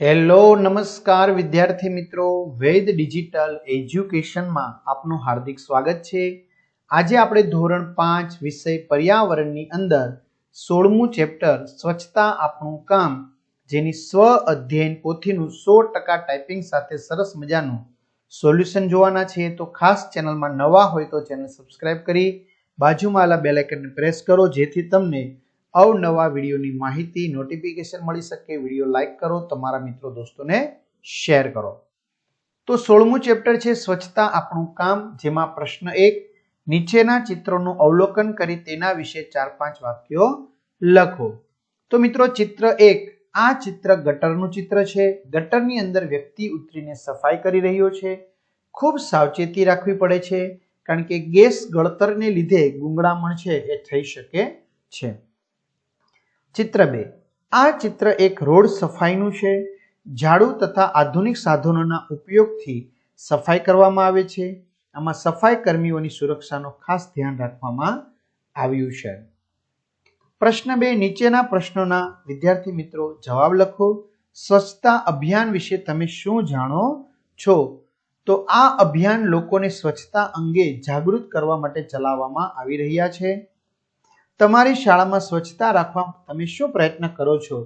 Hello, નમસ્કાર વિદ્યાર્થી મિત્રો. વેદ ડિજિટલ એજ્યુકેશનમાં આપનું હાર્દિક સ્વાગત છે. આજે આપણે ધોરણ પાંચ વિષય પર્યાવરણની અંદર સોળમું ચેપ્ટર સ્વચ્છતા આપણું કામ, જેની સ્વ અધ્યયન પોથીનું સો ટકા ટાઈપિંગ સાથે સરસ મજાનું સોલ્યુશન જોવાના છે. તો ખાસ ચેનલમાં નવા હોય તો ચેનલ સબસ્ક્રાઈબ કરી, બાજુમાં આવેલા બેલાઇકનને પ્રેસ કરો, જેથી તમને અવનવા વિડીયોની માહિતી નોટિફિકેશન મળી શકે, વીડિયો લાઈક કરો, તમારા મિત્રો દોસ્તોને શેર કરો. તો સોળમું ચેપ્ટર છે સ્વચ્છતા આપણું કામ, જેમાં પ્રશ્ન એક, નીચેના ચિત્રોનું અવલોકન કરી તેના વિશે ચાર પાંચ વાક્યો લખો. તો મિત્રો ચિત્ર એક, આ ચિત્ર ગટરનું ચિત્ર છે. ગટરની અંદર વ્યક્તિ ઉતરીને સફાઈ કરી રહ્યો છે. ખૂબ સાવચેતી રાખવી પડે છે, કારણ કે ગેસ ગળતરને લીધે ગુંગળામણ છે એ થઈ શકે છે. ચિત્ર બે. આ ચિત્ર એક રોડ સફાઈનું છે. ઝાડુ તથા આધુનિક સાધનોના ઉપયોગથી સફાઈ કરવામાં આવે છે. આમાં સફાઈ કર્મીઓની સુરક્ષાનો ખાસ ધ્યાન રાખવામાં આવ્યું છે. પ્રશ્ન બે, નીચેના પ્રશ્નોના વિદ્યાર્થી મિત્રો જવાબ લખો. સ્વચ્છતા અભિયાન વિશે તમે શું જાણો છો? તો આ અભિયાન લોકોને સ્વચ્છતા અંગે જાગૃત કરવા માટે ચલાવવામાં આવી રહ્યા છે. તમારી શાળામાં સ્વચ્છતા રાખવા તમે શું પ્રયત્ન કરો છો?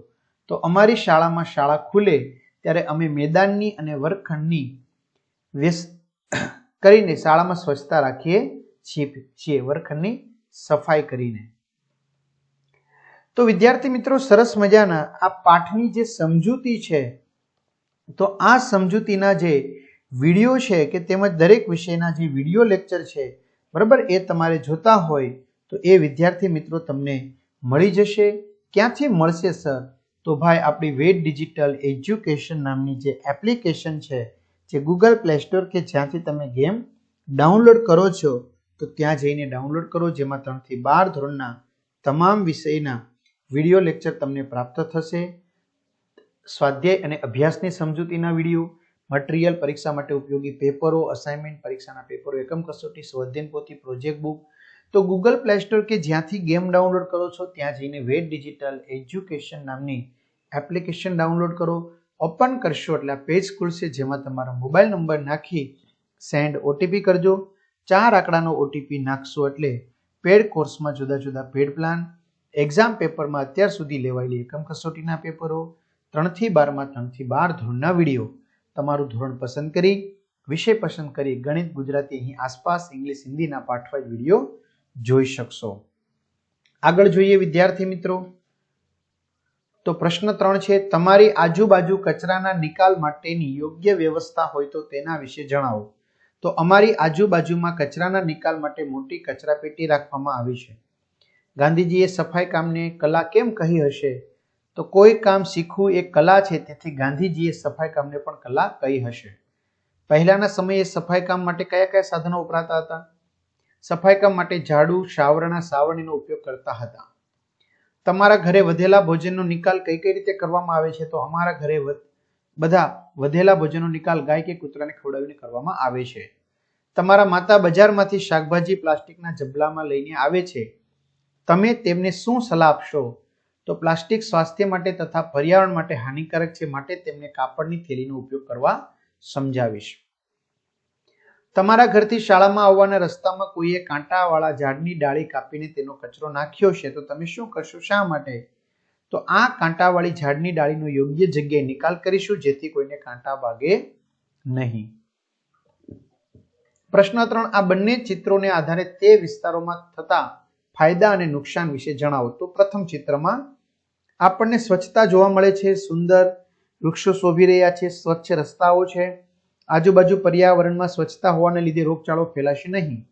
તો અમારી શાળામાં શાળા ખુલે ત્યારે અમે મેદાનની અને વર્ગખંડની વ્યસ્ત કરીને શાળામાં સ્વચ્છતા રાખીએ છીએ છીએ, વર્ગખંડની સફાઈ કરીને. તો વિદ્યાર્થી મિત્રો, સરસ મજાના આ પાઠની જે સમજૂતી છે, તો આ સમજૂતીના જે વીડિયો છે કે તેમજ દરેક વિષયના જે વીડિયો લેક્ચર છે, બરાબર, એ તમારે જોતા હોય તો એ વિદ્યાર્થી મિત્રો તમને મળી જશે. ક્યાંથી મળશે, સર? તો ભાઈ, આપણી વેદ ડિજિટલ એજ્યુકેશન નામની જે એપ્લિકેશન છે, જે ગૂગલ પ્લે સ્ટોર કે જ્યાંથી તમે ગેમ ડાઉનલોડ કરો છો, તો ત્યાં જઈને ડાઉનલોડ કરો, જેમાં ત્રણથી બાર ધોરણના તમામ વિષયના વીડિયો લેક્ચર તમને પ્રાપ્ત થશે. સ્વાધ્યાય અને અભ્યાસની સમજૂતીના વીડિયો, મટીરિયલ પરીક્ષા માટે ઉપયોગી પેપરો, અસાઇનમેન્ટ પરીક્ષાના પેપરો, એકમ કસોટી સ્વાધ્યન પોથી, પ્રોજેક્ટ બુક તો ગૂગલ પ્લે સ્ટોર કે જ્યાંથી ગેમ ડાઉનલોડ કરો છો, ત્યાં જઈને વેદ ડિજિટલ એજ્યુકેશન નામની એપ્લિકેશન ડાઉનલોડ કરો. ઓપન કરશો એટલે આ પેજ ખુલશે, જેમાં તમારો મોબાઈલ નંબર નાખી સેન્ડ ઓટીપી કરજો. ચાર આંકડાનો ઓટીપી નાખશો એટલે પેડ કોર્સમાં જુદા જુદા પેડ પ્લાન એક્ઝામ પેપરમાં અત્યાર સુધી લેવાયેલી એકમ કસોટીના પેપરો ત્રણથી બારમાં, ત્રણથી બાર ધોરણના વીડિયો તમારું ધોરણ પસંદ કરી, વિષય પસંદ કરી ગણિત, ગુજરાતી, અહીં આસપાસ ઇંગ્લિશ હિન્દીના પાઠવાજ વીડિયો જોઈ શકશો. આગળ જોઈએ વિદ્યાર્થી મિત્રો, તો પ્રશ્ન ત્રણ છે, તમારી આજુબાજુ કચરાના નિકાલ માટેની યોગ્ય વ્યવસ્થા હોય તો તેના વિશે જણાવો. તો અમારી આજુબાજુમાં કચરાના નિકાલ માટે મોટી કચરા પેટી રાખવામાં આવી છે. ગાંધીજીએ સફાઈ કામને કલા કેમ કહી હશે? તો કોઈ કામ શીખવું એ કલા છે, તેથી ગાંધીજીએ સફાઈ કામને પણ કલા કહી હશે. પહેલાના સમયે સફાઈ કામ માટે કયા કયા સાધનો વપરાતા હતા? સફાઈ કામ માટે ઝાડુ, શાવરણા, સાવરણીનો ઉપયોગ કરતા હતા. તમારા ઘરે વધેલા ભોજનનો નિકાલ કઈ કઈ રીતે કરવામાં આવે છે? તો અમારા ઘરે બધા વધેલા ભોજનનો નિકાલ ગાય કે કૂતરાને ખવડાવીને કરવામાં આવે છે. તમારા માતા બજારમાંથી શાકભાજી પ્લાસ્ટિકના જબલામાં લઈને આવે છે. તમે તેમને શું સલાહ આપશો? તો પ્લાસ્ટિક સ્વાસ્થ્ય માટે તથા પર્યાવરણ માટે હાનિકારક છે માટે તેમને કાપડની થેલીનો ઉપયોગ કરવા સમજાવીશ. તમારા ઘરથી શાળામાં આવવાના રસ્તામાં કોઈએ કાંટાવાળા ઝાડની ડાળી કાપીને તેનો કચરો નાખ્યો છે, તો તમે શું કરશો? શા માટે? તો આ કાંટાવાળી ઝાડની ડાળીનો યોગ્ય જગ્યાએ નિકાલ કરીશું, જેથી કોઈને કાંટા વાગે નહીં. પ્રશ્ન ત્રણ, આ બંને ચિત્રોને આધારે તે વિસ્તારોમાં થતા ફાયદા અને નુકસાન વિશે જણાવો. તો પ્રથમ ચિત્રમાં, આપણને સ્વચ્છતા જોવા મળે છે, સુંદર વૃક્ષો શોભી રહ્યા છે, સ્વચ્છ રસ્તાઓ છે આજુબાજુ પર્યાવરણમાં સ્વચ્છતા હોવાને લીધે રોગચાળો ફેલાશે નહીં.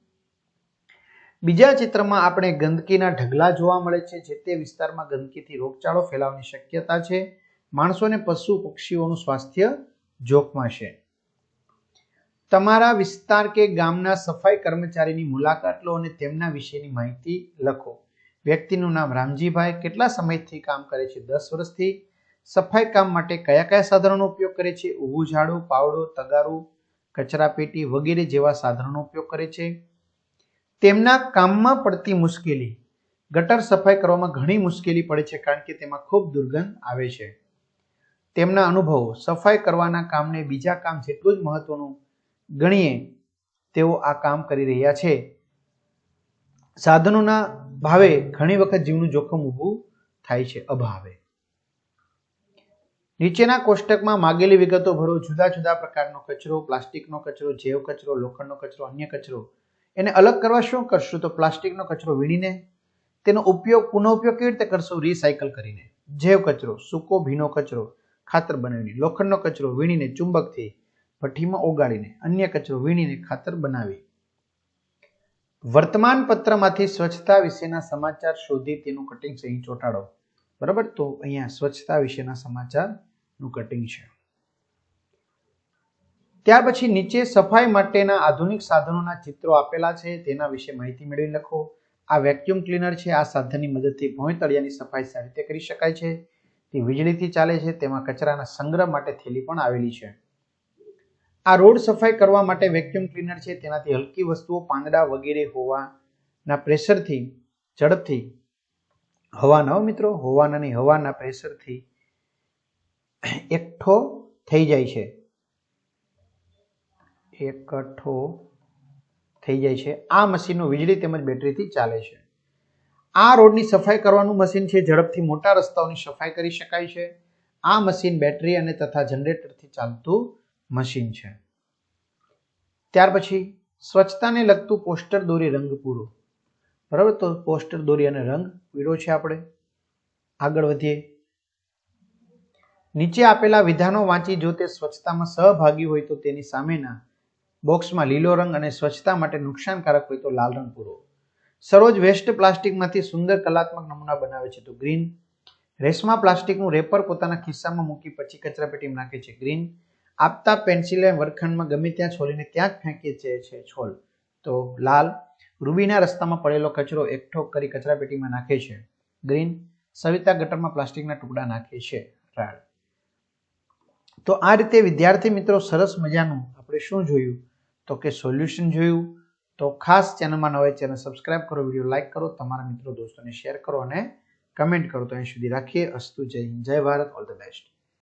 બીજા ચિત્રમાં આપણે ગંદકીના ઢગલા જોવા મળે છે, જે તે વિસ્તારમાં ગંદકીથી રોગચાળો ફેલાવાની શક્યતા છે. માણસો અને પશુ પક્ષીઓનું સ્વાસ્થ્ય જોખમાશે. તમારા વિસ્તાર કે ગામના સફાઈ કર્મચારીની મુલાકાત લો અને તેમના વિશેની માહિતી લખો. વ્યક્તિનું નામ રામજીભાઈ, કેટલા સમયથી કામ કરે છે? દસ વર્ષથી? સફાઈ કામ માટે કયા કયા સાધનોનો ઉપયોગ કરે છે? ઊભું ઝાડુ, પાવડો, તગારું, કચરા પેટી વગેરે જેવા સાધનોનો ઉપયોગ કરે છે. તેમના કામમાં પડતી મુશ્કેલી. ગટર સફાઈ કરવામાં ઘણી મુશ્કેલી પડે છે કારણ કે તેમાં ખૂબ દુર્ગંધ આવે છે. તેમના અનુભવો. સફાઈ કરવાના કામને બીજા કામ જેટલું જ મહત્વનું ગણીએ, તેઓ આ કામ કરી રહ્યા છે. સાધનોના ભાવે ઘણી વખત જીવનું જોખમ ઊભું થાય છે. અભાવે. નીચેના કોષ્ટકમાં માગેલી વિગતો ભરો, જુદા જુદા પ્રકારનો કચરો, પ્લાસ્ટિકનો કચરો, જૈવ કચરો, લોખંડનો કચરો, અન્ય કચરો. એને અલગ કરવા શું કરશું? તો પ્લાસ્ટિકનો કચરો વીણીને તેનો ઉપયોગ પુનઃઉપયોગ કેવી રીતે કરશો? રિસાયકલ કરીને. જૈવ કચરો, સૂકો ભીનો કચરો, ખાતર બનાવીને. લોખંડનો કચરો વીણીને ચુંબકથી ભઠ્ઠીમાં ઓગાળીને. અન્ય કચરો વીણીને ખાતર બનાવી. વર્તમાન પત્રમાંથી સ્વચ્છતા વિશેના સમાચાર શોધી તેનું કટિંગ સહી ચોંટાડો. બરાબર? તો અહીંયા સ્વચ્છતા વિશેના સમાચારનું કટિંગ છે. ત્યાર પછી નીચે સફાઈ માટેના આધુનિક સાધનોના ચિત્રો આપેલા છે. તેના વિશે માહિતી મેળવી લખો. આ વેક્યુમ ક્લીનર છે. આ સાધનની મદદથી ભોંય તળિયાની સફાઈ સારી રીતે કરી શકાય છે. તે વીજળીથી ચાલે છે. તેમાં કચરાના સંગ્રહ માટે થેલી પણ આવેલી છે. આ રોડ સફાઈ કરવા માટે વેક્યુમ ક્લીનર છે. તેનાથી હલકી વસ્તુઓ પાંદડા વગેરે હોવાના પ્રેશરથી, ઝડપથી હવાના મિત્રો, હવાનાની હવાના પ્રેશરથી એકઠો થઈ જાય છે. એકઠો થઈ જાય છે. આ મશીનો વીજળી તેમજ બેટરીથી ચાલે છે. આ રોડની સફાઈ કરવાનું મશીન છે. ઝડપથી મોટા રસ્તાઓની સફાઈ કરી શકાય છે. આ મશીન બેટરી અને તથા જનરેટરથી ચાલતું મશીન છે. ત્યાર પછી સ્વચ્છતાને લગતું પોસ્ટર દોરી રંગ પૂરો. બરાબર? તો પોસ્ટર, દોરી અને રંગ પીળો છે આપણે. આગળ વધીએ. નીચે આપેલા વિધાનો વાંચી જો તે સ્વચ્છતામાં સહભાગી હોય તો તેની સામેના બોક્સમાં લીલો રંગ અને સ્વચ્છતા માટે નુકસાનકારક હોય તો લાલ રંગ પૂરો. સરોજ વેસ્ટ પ્લાસ્ટિકમાંથી સુંદર કલાત્મક નમૂના બનાવે છે તો ગ્રીન. રેશમા પ્લાસ્ટિકનું રેપર પોતાના ખિસ્સામાં મૂકી પછી કચરાપેટીમાં નાખે છે ગ્રીન. આપતા પેન્સિલે વર્ગખંડમાં ગમે ત્યાં છોલીને ત્યાં જ ફેંકી છે છોલ. તો લાલ. રૂબીના રસ્તામાં પડેલો કચરો એકઠો કરી કચરાપેટીમાં નાખે છે. ગ્રીન સવિતા ગટરમાં પ્લાસ્ટિકના ટુકડા નાખે છે. રાડ. તો આ રીતે વિદ્યાર્થી મિત્રો સરસ મજાનું આપણે શું જોયું? તો કે સોલ્યુશન જોયું. તો ખાસ ચેનલમાં નવા ચેનલ સબસ્ક્રાઇબ કરો, વીડિયો લાઇક કરો, તમારા મિત્રો, દોસ્તોને શેર કરો અને કમેન્ટ કરો. તો અહીં સુધી રાખીએ. અસ્તુ જય હિન્દ, જય ભારત, ઓલ ધ બેસ્ટ.